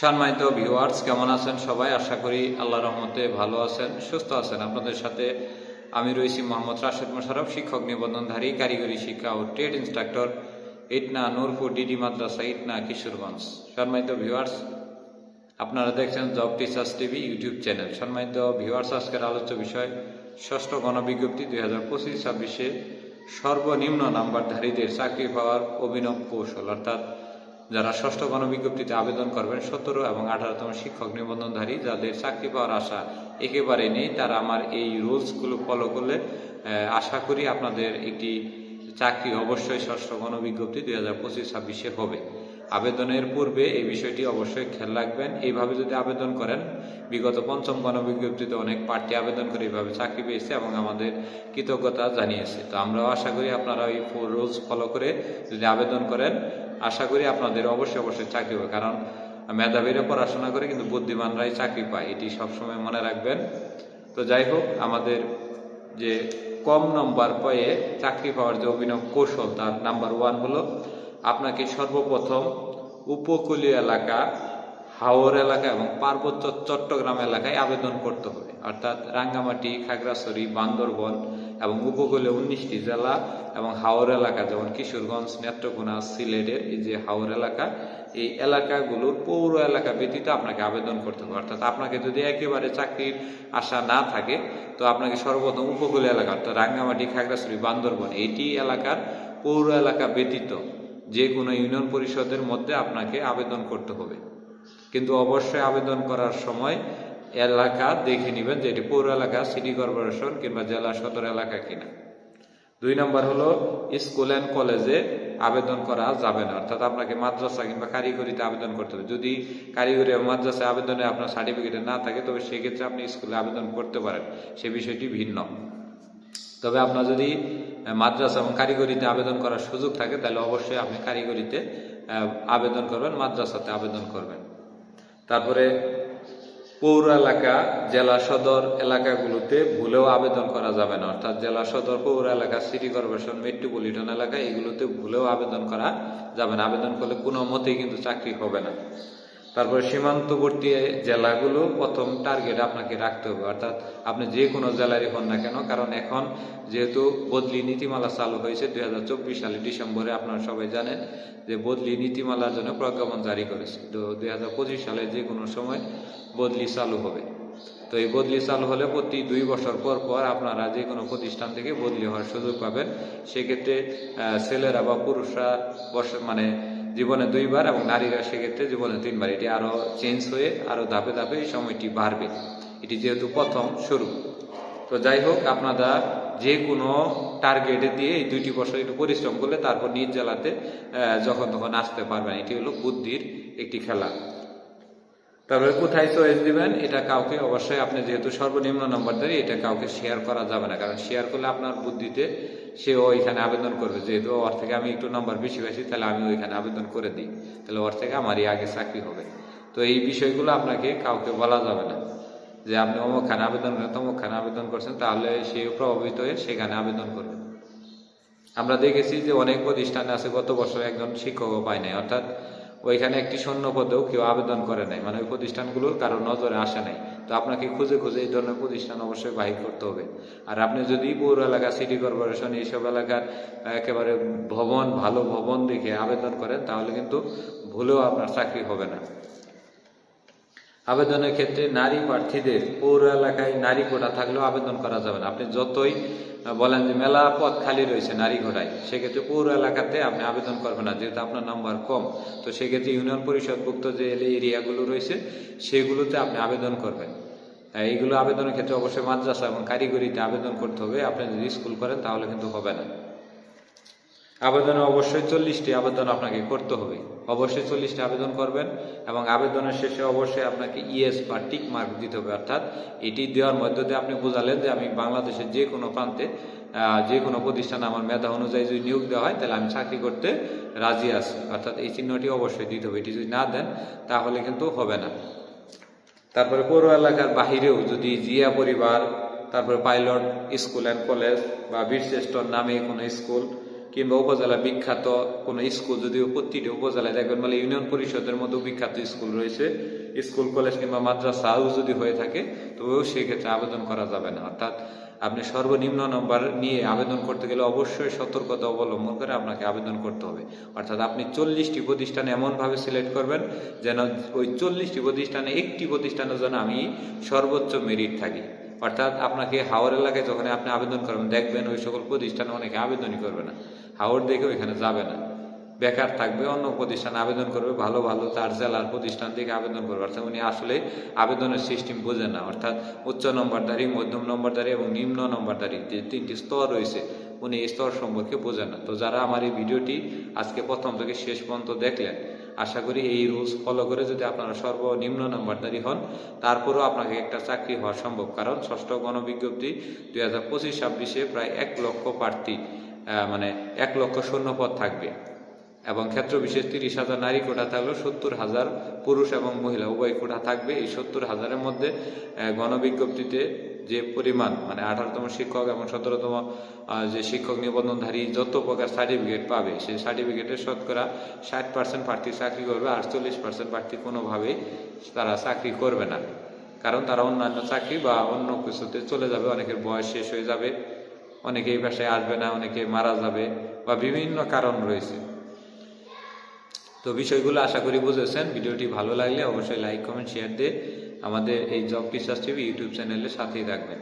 সম্মানিত ভিউয়ার্স কেমন আছেন সবাই? আশা করি আল্লাহ রহমতে ভালো আছেন, সুস্থ আছেন। আপনাদের সাথে আমি রয়েছি মোহাম্মদ রাশেদ মোশারফ শিক্ষক নিবন্ধনধারী, কারিগরি শিক্ষা ও trade instructor Itna Nurpur DD মাদ্রাসা, ইটনা কিশোরগঞ্জ। সম্মানিত ভিউয়ার্স আপনারা দেখছেন job teachers TV YouTube channel সম্মানিত ভিউয়ার্স আজকের আলোচ্য বিষয়, ষষ্ঠ গণবিজ্ঞপ্তি দুই হাজার পঁচিশ ছাব্বিশে সর্বনিম্ন নাম্বারধারীদের চাকরি পাওয়ার অভিনব কৌশল, অর্থাৎ যারা ষষ্ঠ গণবিজ্ঞপ্তিতে আবেদন করবেন, সতেরো এবং আঠারোতম শিক্ষক নিবন্ধনধারী, যাদের চাকরি পাওয়ার আশা একেবারে নেই, তারা আমার এই রুলসগুলো ফলো করলে আশা করি আপনাদের একটি চাকরি অবশ্যই ষষ্ঠ গণবিজ্ঞপ্তি দুই হাজার পঁচিশ ছাব্বিশে হবে। আবেদনের পূর্বে এই বিষয়টি অবশ্যই খেয়াল রাখবেন। এইভাবে যদি আবেদন করেন, বিগত পঞ্চম গণবিজ্ঞপ্তিতে অনেক প্রার্থী আবেদন করে এইভাবে চাকরি পেয়েছে এবং আমাদের কৃতজ্ঞতা জানিয়েছে। তো আমরাও আশা করি আপনারা এই রুলস ফলো করে যদি আবেদন করেন আশা করি আপনাদের অবশ্যই অবশ্যই চাকরি হবে, কারণ মেধাবীরা পড়াশোনা করে কিন্তু বুদ্ধিমানরাই চাকরি পায়, এটি সবসময় মনে রাখবেন। তো যাই হোক, আমাদের যে কম নম্বর পেয়ে চাকরি পাওয়ার যে অভিনব কৌশল, তার নাম্বার ওয়ান হলো, আপনাকে সর্বপ্রথম উপকূলীয় এলাকা, হাওর এলাকা এবং পার্বত্য চট্টগ্রাম এলাকায় আবেদন করতে হবে। অর্থাৎ রাঙ্গামাটি, খাগড়াছড়ি, বান্দরবন এবং উপকূলে উনিশটি জেলা এবং হাওর এলাকা, যেমন কিশোরগঞ্জ, নেত্রকোনা, সিলেটের এই যে হাওর এলাকা, এই এলাকাগুলোর পৌর এলাকা ব্যতীত আপনাকে আবেদন করতে হবে। অর্থাৎ আপনাকে যদি একেবারে চাকরির আশা না থাকে, তো আপনাকে সর্বপ্রথম উপকূল এলাকা, অর্থাৎ রাঙ্গামাটি, খাগড়াছড়ি, বান্দরবন, এইটি এলাকার পৌর এলাকা ব্যতীত যে কোনো ইউনিয়ন পরিষদের মধ্যে আপনাকে আবেদন করতে হবে। কিন্তু অবশ্যই আবেদন করার সময় এলাকা দেখে নেবেন যে এটি পৌর এলাকা সিটি কর্পোরেশন কিংবা জেলা সদর এলাকা কিনা। দুই নম্বর হলো স্কুল অ্যান্ড কলেজে আবেদন করা যাবে না। অর্থাৎ আপনাকে মাদ্রাসা কিংবা কারিগরিতে আবেদন করতে হবে। যদি কারিগরি এবং মাদ্রাসায় আবেদনে আপনার সার্টিফিকেট না থাকে, তবে সেক্ষেত্রে আপনি স্কুলে আবেদন করতে পারেন। সে বিষয়টি ভিন্ন। তবে আপনার যদি মাদ্রাসা এবং কারিগরিতে আবেদন করার সুযোগ থাকে, তাহলে অবশ্যই আপনি কারিগরিতে আবেদন করবেন, মাদ্রাসাতে আবেদন করবেন। তারপরে পৌর এলাকা জেলা সদর এলাকাগুলোতে ভুলেও আবেদন করা যাবে না। অর্থাৎ জেলা সদর পৌর এলাকা সিটি কর্পোরেশন মেট্রোপলিটন এলাকা, এগুলোতে ভুলেও আবেদন করা যাবে না। আবেদন করলে কোনো মতেই কিন্তু চাকরি হবে না। তারপরে সীমান্তবর্তী জেলাগুলো প্রথম টার্গেট আপনাকে রাখতে হবে। অর্থাৎ আপনি যে কোনো জেলারই হন না কেন, কারণ এখন যেহেতু বদলি নীতিমালা চালু হয়েছে দুই সালে ডিসেম্বরে, আপনারা সবাই জানেন যে বদলি নীতিমালার জন্য প্রজ্ঞাপন জারি করেছে। তো দুই হাজার পঁচিশ সালে যে কোনো সময় বদলি চালু হবে। তো এই বদলি চালু হলে প্রতি দুই বছর পর পর আপনারা যে কোনো প্রতিষ্ঠান থেকে বদলি হওয়ার সুযোগ পাবেন। সেক্ষেত্রে ছেলেরা বা পুরুষরা মানে জীবনে দুইবার এবং নারীরা সেক্ষেত্রে জীবনে তিনবার। এটি আরও চেঞ্জ হয়ে আরও ধাপে ধাপে এই সময়টি বাড়বে। এটি যেহেতু প্রথম শুরু। তো যাই হোক আপনারা যে কোনো টার্গেটে দিয়ে এই দুইটি বছর একটু পরিশ্রম করলে তারপর নিজ জেলাতে যখন তখন আসতে পারবেন। এটি হলো বুদ্ধির একটি খেলা। তারপরে কোথায় চয়েস দিবেন, এটা কাউকে অবশ্যই আপনি যেহেতু সর্বনিম্ন নম্বর দেয়, এটা কাউকে শেয়ার করা যাবে না। কারণ শেয়ার করলে আপনার বুদ্ধিতে সে ওইখানে আবেদন করবে। যেহেতু ওর থেকে আমি একটু নম্বর বেশি পাইছি, তাহলে আমি ওইখানে আবেদন করে দিই। তাহলে ওর থেকে আমারই আগে চাকরি হবে। তো এই বিষয়গুলো আপনাকে কাউকে বলা যাবে না। যে আপনি অমুক খানে আবেদন করেন তমুক খানে আবেদন করছেন, তাহলে সে প্রভাবিত হয়ে সেখানে আবেদন করবে। আমরা দেখেছি যে অনেক প্রতিষ্ঠানে আছে, গত বছর একজন শিক্ষকও পায় নাই। অর্থাৎ ওইখানে একটি শূন্য পদেও কেউ আবেদন করে নাই। মানে ওই প্রতিষ্ঠানগুলোর কারও নজরে আসে নাই। তো আপনাকে খুঁজে খুঁজে এই ধরনের প্রতিষ্ঠান অবশ্যই বাহির করতে হবে। আর আপনি যদি পৌর এলাকা সিটি কর্পোরেশন এইসব এলাকার একেবারে ভবন, ভালো ভবন দেখে আবেদন করেন, তাহলে কিন্তু ভুলেও আপনার চাকরি হবে না। আবেদনের ক্ষেত্রে নারী প্রার্থীদের পৌর এলাকায় নারী কোটা থাকলেও আবেদন করা যাবে না। আপনি যতই বলেন যে মেলা পথ খালি রয়েছে, নারী ঘোড়ায়। সেক্ষেত্রে পৌর এলাকাতে আপনি আবেদন করবেন না, যেহেতু আপনার নাম্বার কম। তো সেক্ষেত্রে ইউনিয়ন পরিষদভুক্ত যে এরিয়াগুলো রয়েছে, সেগুলোতে আপনি আবেদন করবেন। এইগুলো আবেদনের ক্ষেত্রে অবশ্যই মাদ্রাসা এবং কারিগরিতে আবেদন করতে হবে। আপনি যদি স্কুল করেন, তাহলে কিন্তু হবে না। আবেদনে অবশ্যই চল্লিশটি আবেদন আপনাকে করতে হবে। অবশ্যই চল্লিশটি আবেদন করবেন এবং আবেদনের শেষে অবশ্যই আপনাকে ইএস বা টিক মার্ক দিতে হবে, অর্থাৎ এটি দেওয়ার মধ্য দিয়ে আপনি বোঝালেন যে আমি বাংলাদেশের যে কোনো প্রান্তে যে কোনো প্রতিষ্ঠানে আমার মেধা অনুযায়ী যদি নিয়োগ দেওয়া হয়, তাহলে আমি চাকরি করতে রাজি আছি। অর্থাৎ এই চিহ্নটি অবশ্যই দিতে হবে। এটি যদি না দেন, তাহলে কিন্তু হবে না। তারপরে পৌর এলাকার বাহিরেও যদি জিয়া পরিবার, তারপরে পাইলট স্কুল অ্যান্ড কলেজ বা বীরশ্রেষ্ঠ নামে কোনো স্কুল কিংবা উপজেলা বিখ্যাত কোনো স্কুল যদি প্রতিটি উপজেলায়, দেখবেন মানে ইউনিয়ন পরিষদের মতো বিখ্যাত স্কুল রয়েছে। স্কুল, কলেজ কিংবা মাদ্রাসাও যদি হয়ে থাকে, তবেও সেক্ষেত্রে আবেদন করা যাবে না। অর্থাৎ আপনি সর্বনিম্ন নম্বর নিয়ে আবেদন করতে গেলে অবশ্যই সতর্কতা অবলম্বন করে আপনাকে আবেদন করতে হবে। অর্থাৎ আপনি চল্লিশটি প্রতিষ্ঠান এমনভাবে সিলেক্ট করবেন যেন ওই চল্লিশটি প্রতিষ্ঠানে একটি প্রতিষ্ঠানের জন্য আমি সর্বোচ্চ মেরিট থাকি। অর্থাৎ আপনাকে হাওড় এলাকায় যখন আপনি আবেদন করবেন দেখবেন ওই সকল প্রতিষ্ঠানে অনেকে আবেদনই করবে না। হাওড় দেখে ওইখানে যাবে না। বেকার থাকবে, অন্য প্রতিষ্ঠানে আবেদন করবে, ভালো ভালো তার জেলার প্রতিষ্ঠান থেকে আবেদন করবে। অর্থাৎ উনি আসলে আবেদনের সিস্টেম বোঝে না। অর্থাৎ উচ্চ নম্বরদারি মধ্যম নম্বরদারি এবং নিম্ন নম্বরদারি যে তিনটি স্তর রয়েছে, উনি এই স্তর সম্পর্কে বোঝেন না। তো যারা আমার এই ভিডিওটি আজকে প্রথম থেকে শেষ পর্যন্ত দেখলেন আশা করি এই রুলস ফলো করে যদি আপনারা সর্বনিম্ন নম্বরদারি হন, তারপরেও আপনাকে একটা চাকরি হওয়া সম্ভব। কারণ ষষ্ঠ গণবিজ্ঞপ্তি দুই হাজার পঁচিশ ছাব্বিশে প্রায় এক লক্ষ প্রার্থী মানে এক লক্ষ শূন্যপদ থাকবে। এবং ক্ষেত্র বিশেষ তিরিশ হাজার নারী কোটা থাকলেও সত্তর হাজার পুরুষ এবং মহিলা, উভয় কোটা থাকবে। এই সত্তর হাজারের মধ্যে গণবিজ্ঞপ্তিতে যে পরিমাণ মানে আঠারোতম শিক্ষক এবং সতেরোতম যে শিক্ষক নিবন্ধনধারী যত প্রকার সার্টিফিকেট পাবে, সেই সার্টিফিকেটের শতকরা ষাট পার্সেন্ট প্রার্থী চাকরি করবে, আর চল্লিশ পার্সেন্ট প্রার্থী কোনোভাবেই তারা চাকরি করবে না। কারণ তারা অন্যান্য চাকরি বা অন্য কিছুতে চলে যাবে, অনেকের বয়স শেষ হয়ে যাবে, অনেকে এই পেশায় আসবে না, অনেকে মারা যাবে বা বিভিন্ন কারণ রয়েছে। তো বিষয়গুলো আশা করি বুঝেছেন। ভিডিওটি ভালো লাগলে অবশ্যই লাইক কমেন্ট শেয়ার দিয়ে আমাদের এই জব পিসাস টিভি ইউটিউব চ্যানেলের সাথেই থাকবেন।